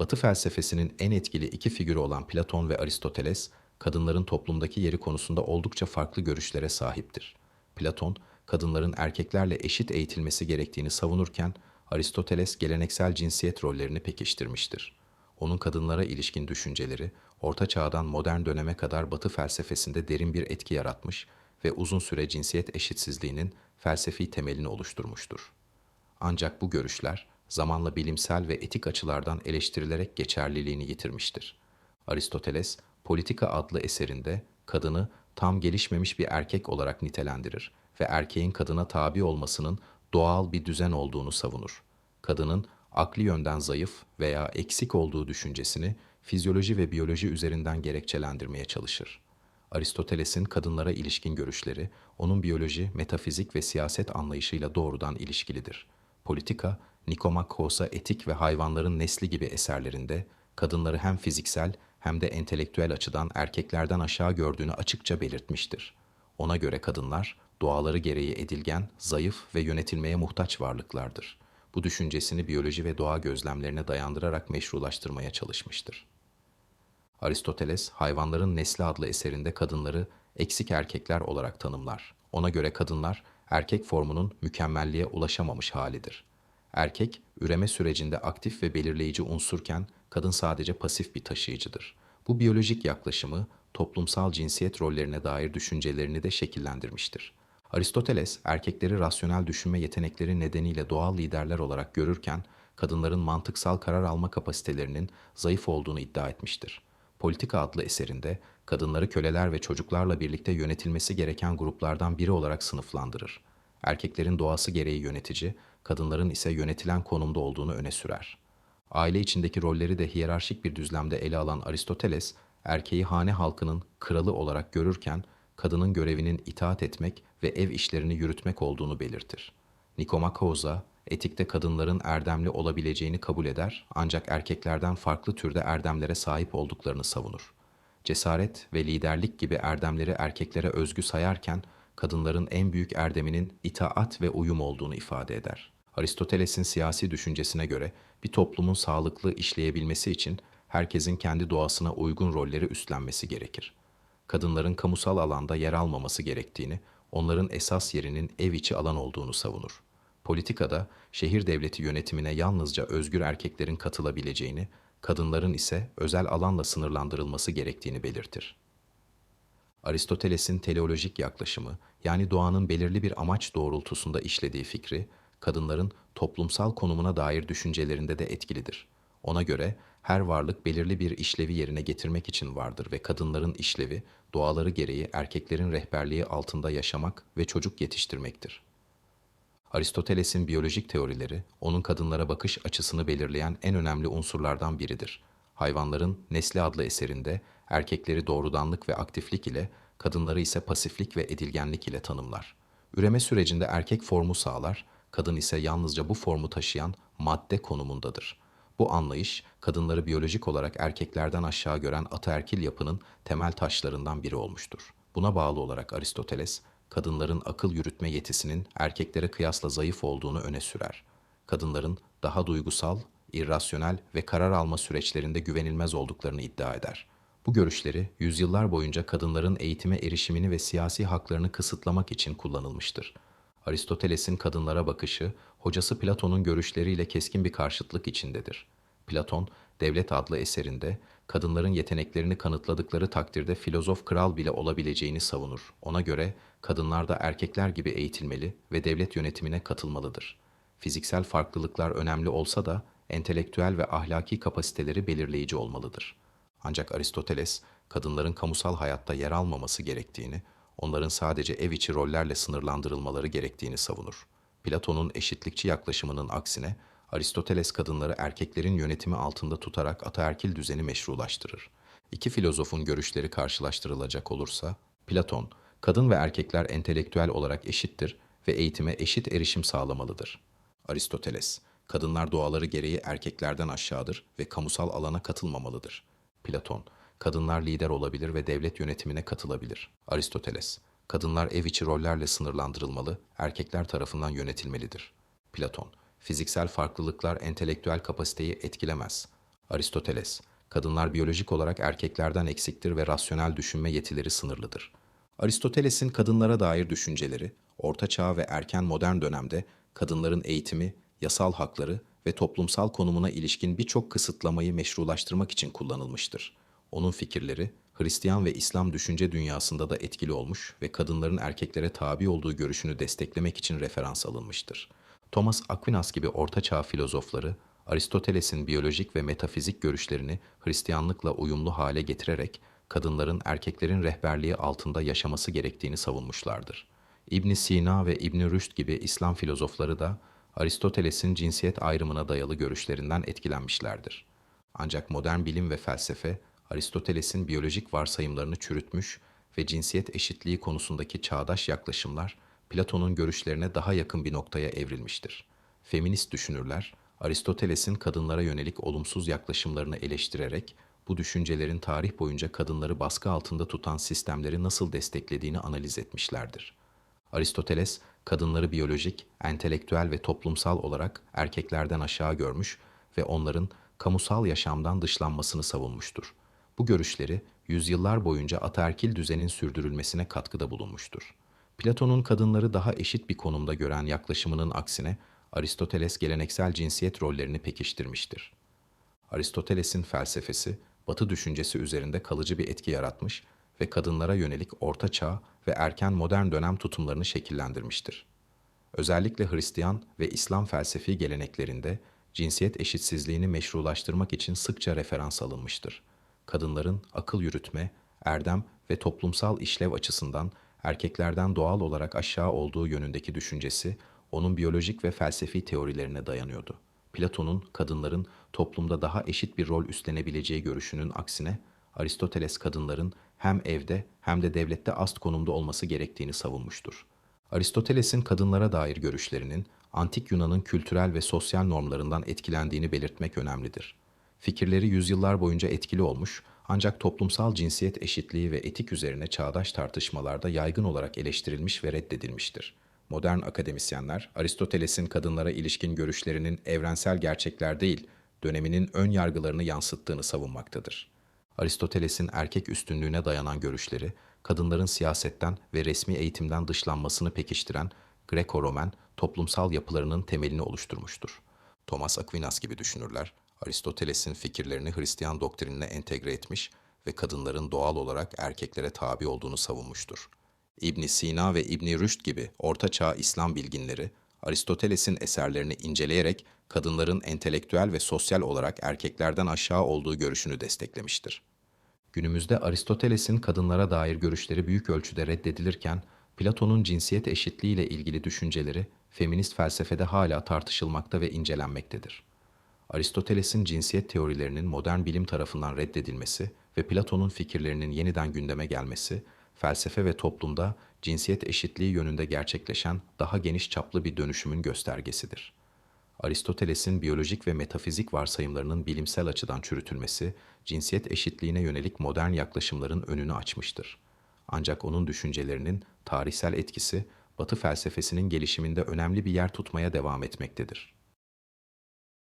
Batı felsefesinin en etkili iki figürü olan Platon ve Aristoteles, kadınların toplumdaki yeri konusunda oldukça farklı görüşlere sahiptir. Platon, kadınların erkeklerle eşit eğitilmesi gerektiğini savunurken, Aristoteles geleneksel cinsiyet rollerini pekiştirmiştir. Onun kadınlara ilişkin düşünceleri, Orta Çağ'dan modern döneme kadar Batı felsefesinde derin bir etki yaratmış ve uzun süre cinsiyet eşitsizliğinin felsefi temelini oluşturmuştur. Ancak bu görüşler zamanla bilimsel ve etik açılardan eleştirilerek geçerliliğini yitirmiştir. Aristoteles, Politika adlı eserinde kadını tam gelişmemiş bir erkek olarak nitelendirir ve erkeğin kadına tabi olmasının doğal bir düzen olduğunu savunur. Kadının akli yönden zayıf veya eksik olduğu düşüncesini fizyoloji ve biyoloji üzerinden gerekçelendirmeye çalışır. Aristoteles'in kadınlara ilişkin görüşleri, onun biyoloji, metafizik ve siyaset anlayışıyla doğrudan ilişkilidir. Politika, Nikomakos'a Etik ve Hayvanların Nesli gibi eserlerinde kadınları hem fiziksel hem de entelektüel açıdan erkeklerden aşağı gördüğünü açıkça belirtmiştir. Ona göre kadınlar doğaları gereği edilgen, zayıf ve yönetilmeye muhtaç varlıklardır. Bu düşüncesini biyoloji ve doğa gözlemlerine dayandırarak meşrulaştırmaya çalışmıştır. Aristoteles, Hayvanların Nesli adlı eserinde kadınları eksik erkekler olarak tanımlar. Ona göre kadınlar erkek formunun mükemmelliğe ulaşamamış halidir. Erkek, üreme sürecinde aktif ve belirleyici unsurken kadın sadece pasif bir taşıyıcıdır. Bu biyolojik yaklaşımı toplumsal cinsiyet rollerine dair düşüncelerini de şekillendirmiştir. Aristoteles, erkekleri rasyonel düşünme yetenekleri nedeniyle doğal liderler olarak görürken, kadınların mantıksal karar alma kapasitelerinin zayıf olduğunu iddia etmiştir. Politika adlı eserinde kadınları köleler ve çocuklarla birlikte yönetilmesi gereken gruplardan biri olarak sınıflandırır. Erkeklerin doğası gereği yönetici, kadınların ise yönetilen konumda olduğunu öne sürer. Aile içindeki rolleri de hiyerarşik bir düzlemde ele alan Aristoteles, erkeği hane halkının kralı olarak görürken, kadının görevinin itaat etmek ve ev işlerini yürütmek olduğunu belirtir. Nikomakos'a, etikte kadınların erdemli olabileceğini kabul eder ancak erkeklerden farklı türde erdemlere sahip olduklarını savunur. Cesaret ve liderlik gibi erdemleri erkeklere özgü sayarken, kadınların en büyük erdeminin itaat ve uyum olduğunu ifade eder. Aristoteles'in siyasi düşüncesine göre bir toplumun sağlıklı işleyebilmesi için herkesin kendi doğasına uygun rolleri üstlenmesi gerekir. Kadınların kamusal alanda yer almaması gerektiğini, onların esas yerinin ev içi alan olduğunu savunur. Politikada şehir devleti yönetimine yalnızca özgür erkeklerin katılabileceğini, kadınların ise özel alanla sınırlandırılması gerektiğini belirtir. Aristoteles'in teleolojik yaklaşımı, yani doğanın belirli bir amaç doğrultusunda işlediği fikri, kadınların toplumsal konumuna dair düşüncelerinde de etkilidir. Ona göre her varlık belirli bir işlevi yerine getirmek için vardır ve kadınların işlevi doğaları gereği erkeklerin rehberliği altında yaşamak ve çocuk yetiştirmektir. Aristoteles'in biyolojik teorileri, onun kadınlara bakış açısını belirleyen en önemli unsurlardan biridir. Hayvanların Nesli adlı eserinde erkekleri doğrudanlık ve aktiflik ile, kadınları ise pasiflik ve edilgenlik ile tanımlar. Üreme sürecinde erkek formu sağlar, kadın ise yalnızca bu formu taşıyan madde konumundadır. Bu anlayış, kadınları biyolojik olarak erkeklerden aşağı gören ataerkil yapının temel taşlarından biri olmuştur. Buna bağlı olarak Aristoteles, kadınların akıl yürütme yetisinin erkeklere kıyasla zayıf olduğunu öne sürer. Kadınların daha duygusal, irrasyonel ve karar alma süreçlerinde güvenilmez olduklarını iddia eder. Bu görüşleri yüzyıllar boyunca kadınların eğitime erişimini ve siyasi haklarını kısıtlamak için kullanılmıştır. Aristoteles'in kadınlara bakışı, hocası Platon'un görüşleriyle keskin bir karşıtlık içindedir. Platon, Devlet adlı eserinde kadınların yeteneklerini kanıtladıkları takdirde filozof kral bile olabileceğini savunur. Ona göre kadınlar da erkekler gibi eğitilmeli ve devlet yönetimine katılmalıdır. Fiziksel farklılıklar önemli olsa da entelektüel ve ahlaki kapasiteleri belirleyici olmalıdır. Ancak Aristoteles, kadınların kamusal hayatta yer almaması gerektiğini, onların sadece ev içi rollerle sınırlandırılmaları gerektiğini savunur. Platon'un eşitlikçi yaklaşımının aksine Aristoteles kadınları erkeklerin yönetimi altında tutarak ataerkil düzeni meşrulaştırır. İki filozofun görüşleri karşılaştırılacak olursa, Platon, kadın ve erkekler entelektüel olarak eşittir ve eğitime eşit erişim sağlamalıdır. Aristoteles, kadınlar doğaları gereği erkeklerden aşağıdır ve kamusal alana katılmamalıdır. Platon, kadınlar lider olabilir ve devlet yönetimine katılabilir. Aristoteles, kadınlar ev içi rollerle sınırlandırılmalı, erkekler tarafından yönetilmelidir. Platon, fiziksel farklılıklar entelektüel kapasiteyi etkilemez. Aristoteles, kadınlar biyolojik olarak erkeklerden eksiktir ve rasyonel düşünme yetileri sınırlıdır. Aristoteles'in kadınlara dair düşünceleri, Orta Çağ ve erken modern dönemde kadınların eğitimi, yasal hakları ve toplumsal konumuna ilişkin birçok kısıtlamayı meşrulaştırmak için kullanılmıştır. Onun fikirleri, Hristiyan ve İslam düşünce dünyasında da etkili olmuş ve kadınların erkeklere tabi olduğu görüşünü desteklemek için referans alınmıştır. Thomas Aquinas gibi Orta Çağ filozofları, Aristoteles'in biyolojik ve metafizik görüşlerini Hristiyanlıkla uyumlu hale getirerek kadınların erkeklerin rehberliği altında yaşaması gerektiğini savunmuşlardır. İbn Sina ve İbn Rüşd gibi İslam filozofları da Aristoteles'in cinsiyet ayrımına dayalı görüşlerinden etkilenmişlerdir. Ancak modern bilim ve felsefe Aristoteles'in biyolojik varsayımlarını çürütmüş ve cinsiyet eşitliği konusundaki çağdaş yaklaşımlar Platon'un görüşlerine daha yakın bir noktaya evrilmiştir. Feminist düşünürler Aristoteles'in kadınlara yönelik olumsuz yaklaşımlarını eleştirerek bu düşüncelerin tarih boyunca kadınları baskı altında tutan sistemleri nasıl desteklediğini analiz etmişlerdir. Aristoteles, kadınları biyolojik, entelektüel ve toplumsal olarak erkeklerden aşağı görmüş ve onların kamusal yaşamdan dışlanmasını savunmuştur. Bu görüşleri yüzyıllar boyunca ataerkil düzenin sürdürülmesine katkıda bulunmuştur. Platon'un kadınları daha eşit bir konumda gören yaklaşımının aksine Aristoteles geleneksel cinsiyet rollerini pekiştirmiştir. Aristoteles'in felsefesi, Batı düşüncesi üzerinde kalıcı bir etki yaratmış ve kadınlara yönelik Orta Çağ ve erken modern dönem tutumlarını şekillendirmiştir. Özellikle Hristiyan ve İslam felsefi geleneklerinde cinsiyet eşitsizliğini meşrulaştırmak için sıkça referans alınmıştır. Kadınların akıl yürütme, erdem ve toplumsal işlev açısından erkeklerden doğal olarak aşağı olduğu yönündeki düşüncesi onun biyolojik ve felsefi teorilerine dayanıyordu. Platon'un kadınların toplumda daha eşit bir rol üstlenebileceği görüşünün aksine Aristoteles kadınların hem evde hem de devlette ast konumda olması gerektiğini savunmuştur. Aristoteles'in kadınlara dair görüşlerinin antik Yunan'ın kültürel ve sosyal normlarından etkilendiğini belirtmek önemlidir. Fikirleri yüzyıllar boyunca etkili olmuş ancak toplumsal cinsiyet eşitliği ve etik üzerine çağdaş tartışmalarda yaygın olarak eleştirilmiş ve reddedilmiştir. Modern akademisyenler Aristoteles'in kadınlara ilişkin görüşlerinin evrensel gerçekler değil, döneminin ön yargılarını yansıttığını savunmaktadır. Aristoteles'in erkek üstünlüğüne dayanan görüşleri, kadınların siyasetten ve resmi eğitimden dışlanmasını pekiştiren Greco-Romen toplumsal yapılarının temelini oluşturmuştur. Thomas Aquinas gibi düşünürler, Aristoteles'in fikirlerini Hristiyan doktrinine entegre etmiş ve kadınların doğal olarak erkeklere tabi olduğunu savunmuştur. İbn Sina ve İbn Rüşd gibi Orta Çağ İslam bilginleri Aristoteles'in eserlerini inceleyerek kadınların entelektüel ve sosyal olarak erkeklerden aşağı olduğu görüşünü desteklemiştir. Günümüzde Aristoteles'in kadınlara dair görüşleri büyük ölçüde reddedilirken Platon'un cinsiyet eşitliği ile ilgili düşünceleri feminist felsefede hala tartışılmakta ve incelenmektedir. Aristoteles'in cinsiyet teorilerinin modern bilim tarafından reddedilmesi ve Platon'un fikirlerinin yeniden gündeme gelmesi, felsefe ve toplumda cinsiyet eşitliği yönünde gerçekleşen daha geniş çaplı bir dönüşümün göstergesidir. Aristoteles'in biyolojik ve metafizik varsayımlarının bilimsel açıdan çürütülmesi, cinsiyet eşitliğine yönelik modern yaklaşımların önünü açmıştır. Ancak onun düşüncelerinin tarihsel etkisi, Batı felsefesinin gelişiminde önemli bir yer tutmaya devam etmektedir.